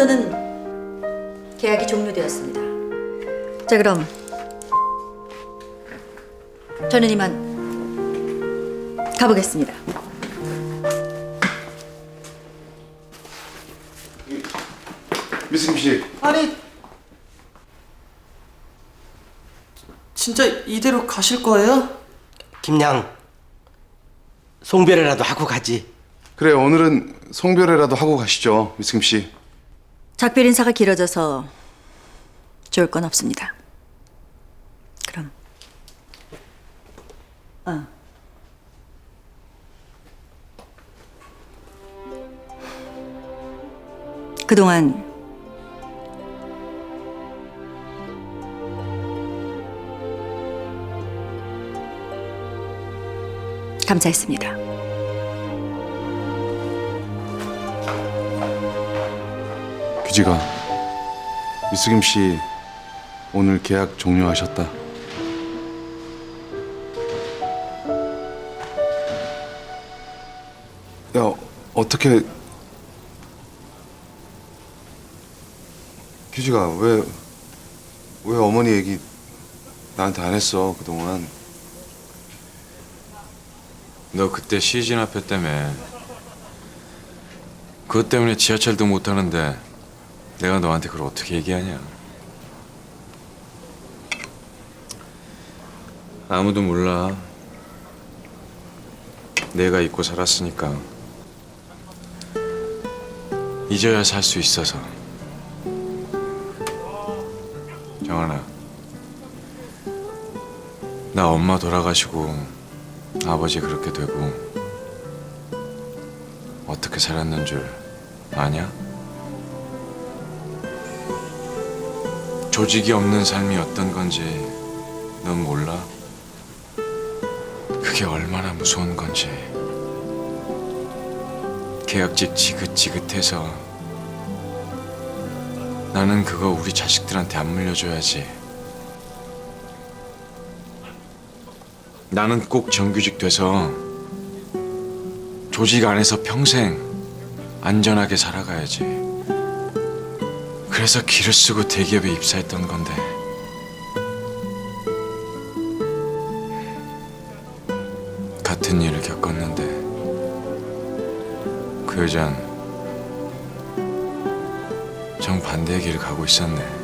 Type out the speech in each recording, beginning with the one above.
저는 계약이 종료되었습니다. 자, 그럼 저는 이만 가보겠습니다. 미승 씨, 아니 진짜 이대로 가실 거예요? 김양 송별회라도 하고 가지. 그래 오늘은 송별회라도 하고 가시죠, 미승 씨. 작별 인사가 길어져서 좋을 건 없습니다. 그럼. 어. 그동안 감사했습니다. 규지가 미승김 씨 오늘 계약 종료하셨다. 야 어떻게 규지가 왜 왜 어머니 얘기 나한테 안 했어 그동안? 너 그때 시진 앞에 때문에 그것 때문에 지하철도 못 타는데 내가 너한테 그걸 어떻게 얘기하냐? 아무도 몰라. 내가 잊고 살았으니까. 잊어야 살 수 있어서. 정한아. 나 엄마 돌아가시고 아버지 그렇게 되고 어떻게 살았는 줄 아냐? 조직이 없는 삶이 어떤 건지 넌 몰라? 그게 얼마나 무서운 건지 계약직 지긋지긋해서 나는 그거 우리 자식들한테 안 물려줘야지 나는 꼭 정규직 돼서 조직 안에서 평생 안전하게 살아가야지. 그래서 길을 쓰고 대기업에 입사했던 건데. 같은 일을 겪었는데 그 여잔 정반대의 길을 가고 있었네.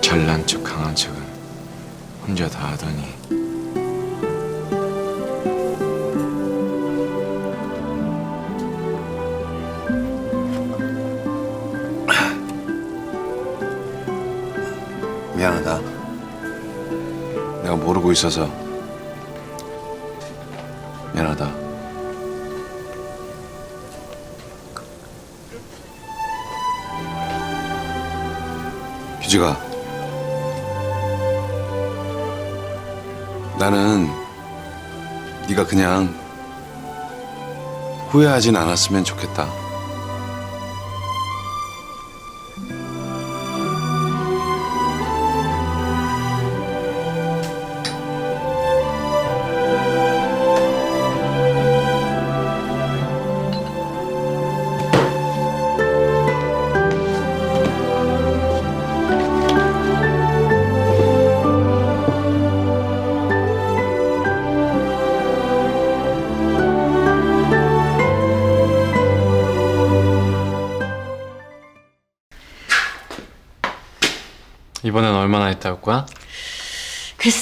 잘난 척 강한 척은 혼자 다 하더니 모르고 있어서 미안하다. 규지가 나는 네가 그냥 후회하진 않았으면 좋겠다.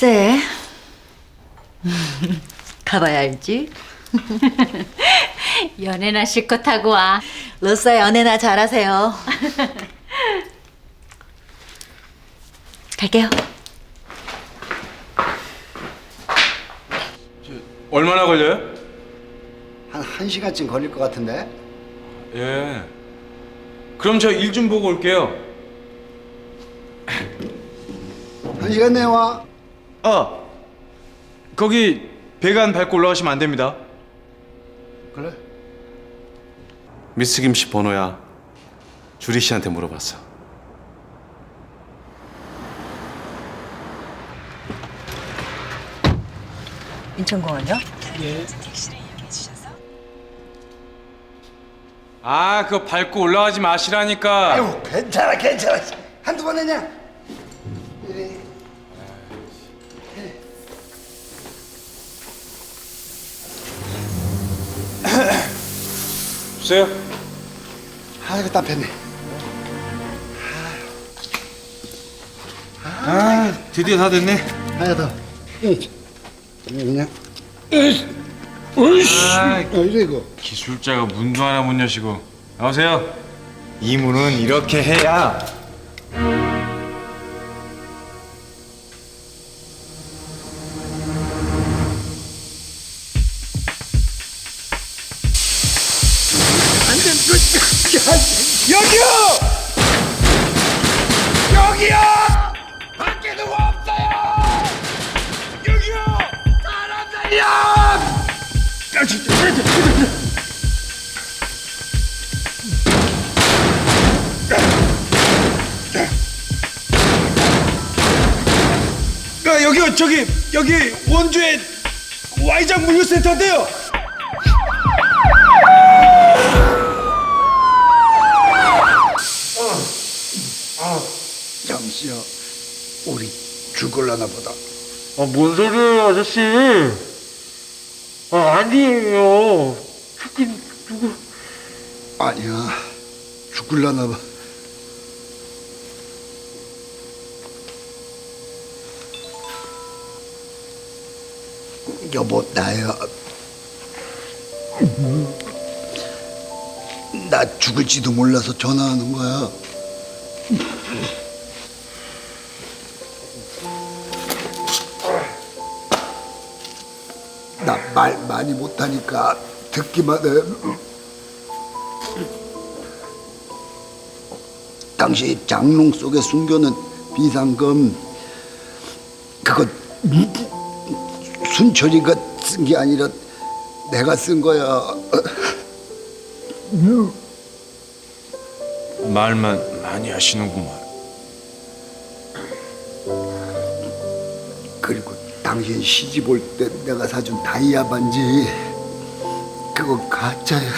글쎄. 가봐야 알지. 연애나 실컷 하고 와. 로싸 연애나 잘하세요. 갈게요. 얼마나 걸려요? 한 1시간쯤 걸릴 것 같은데? 예. 그럼 저 일 좀 보고 올게요. 1시간 내에 와. 아 거기 배관 밟고 올라가시면 안 됩니다. 그래? 미스 김씨 번호야. 주리 씨한테 물어봤어. 인천공항이요? 아 그거 밟고 올라가지 마시라니까. 아유 괜찮아 괜찮아 한두 번 했냐 주세요. 아이고 답했네 아 드디어 다 됐네. 하나 더 응. 그냥 아어 이거 이거 기술자가 문도 하나 못 여시고 나오세요. 이 문은 이렇게 해야 아, 여기 저기 여기 원주의 Y장 물류센터인데요. 잠시야 우리 죽을라나 보다. 아 뭔 소리예요 아저씨 아 아니에요. 죽긴 누구 아니야. 죽을라나 봐. 여보 나야. 나 죽을지도 몰라서 전화하는 거야 나 말 많이 못하니까 듣기만 해 당시 장롱 속에 숨겨놓은 비상금 그거 순철이가 쓴 게 아니라 내가 쓴 거야 말만 많이 하시는구만. 당신 시집 올 때 내가 사준 다이아 반지. 그거 가짜야.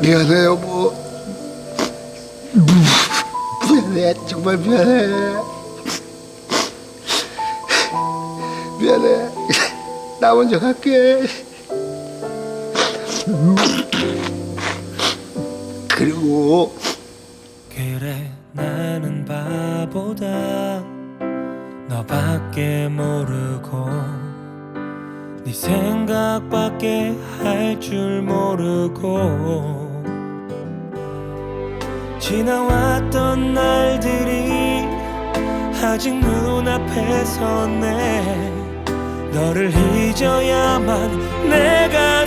미안해 여보 미안해. 정말 미안해. 미안해. 나 먼저 갈게. 그리고 모르고 네 생각밖에 할 줄 모르고 지나왔던 날들이 아직 눈앞에 섰네 너를 잊어야만 내가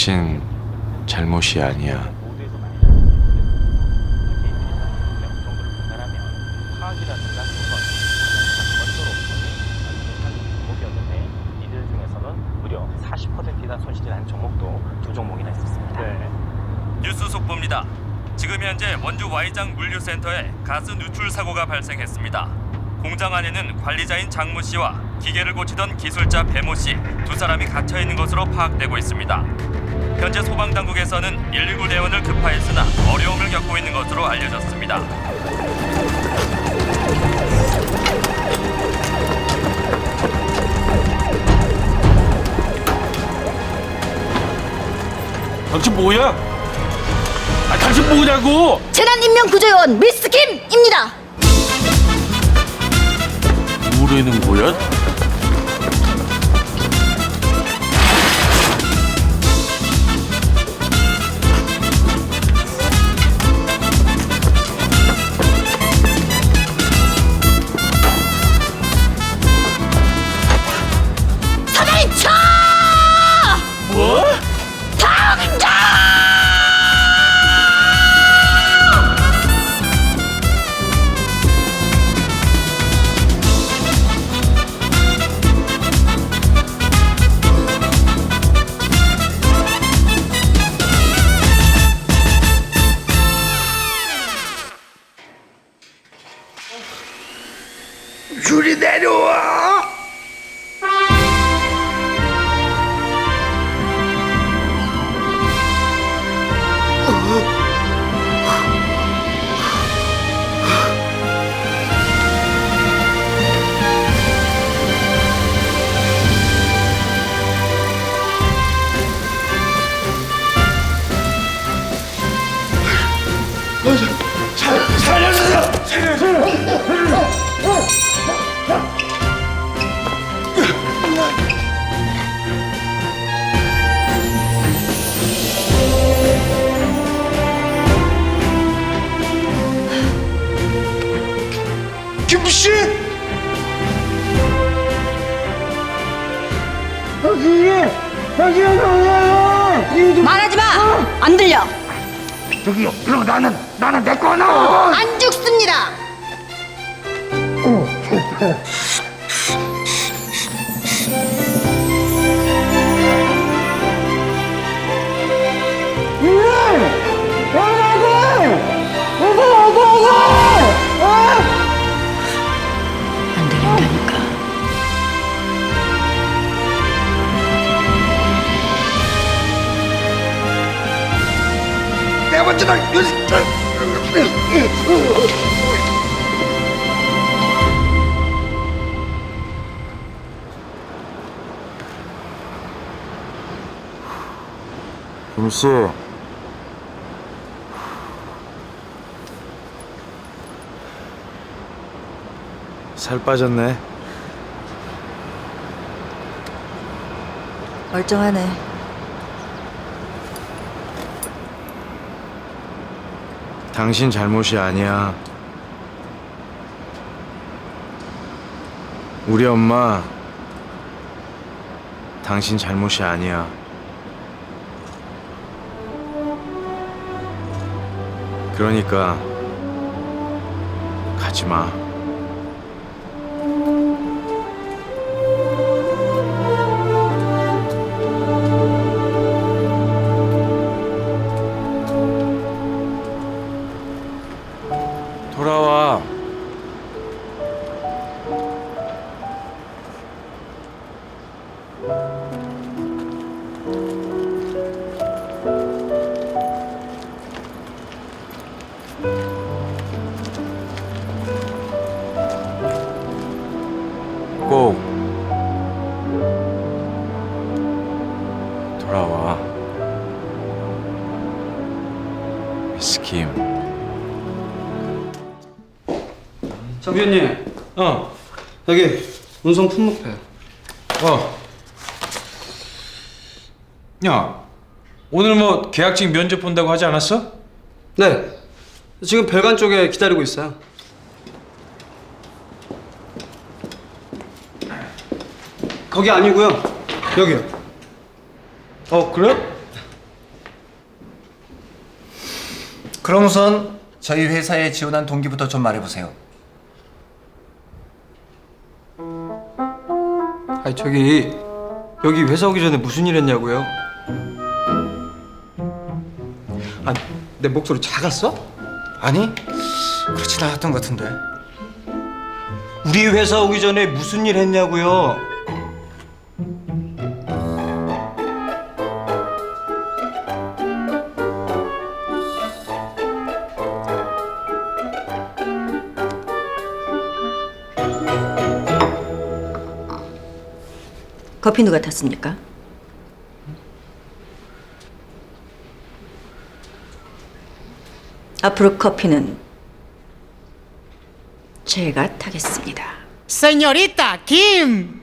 당신 잘못이 아니야. 이들 중에서는 무려 40%이나 손실이 난 종목도 두 종목이나 있었습니다. 뉴스 속보입니다. 지금 현재 원주 Y장 물류센터에 가스 누출 사고가 발생했습니다. 공장 안에는 관리자인 장모 씨와 기계를 고치던 기술자 배모 씨 두 사람이 갇혀 있는 것으로 파악되고 있습니다. 현재 소방 당국에서는 119 대원을 급파했으나 어려움을 겪고 있는 것으로 알려졌습니다. 당신 뭐야? 아 당신 뭐냐고? 재난인명구조요원 미스 김입니다. 뭐라는 거야? 김씨! 말하지 마! 안 들려! 저기요, 그럼 나는 나는 내 거나. 안 죽습니다! 안 김씨. 살 빠졌네. 멀쩡하네. 당신 잘못이 아니야. 우리 엄마 당신 잘못이 아니야. 그러니까 가지 마. 여기 운송 품목패. 어. 야, 오늘 뭐 계약직 면접 본다고 하지 않았어? 네. 지금 별관 쪽에 기다리고 있어요. 거기 아니고요. 여기요. 어, 그래? 그럼 우선 저희 회사에 지원한 동기부터 좀 말해보세요. 아니 저기 여기 회사 오기 전에 무슨 일 했냐고요? 아, 내 목소리 작았어? 아니, 그렇진 않았던 것 같은데. 우리 회사 오기 전에 무슨 일 했냐고요? 커피 누가 탔습니까? 앞으로 커피는 제가 타겠습니다. 세뇨리타 김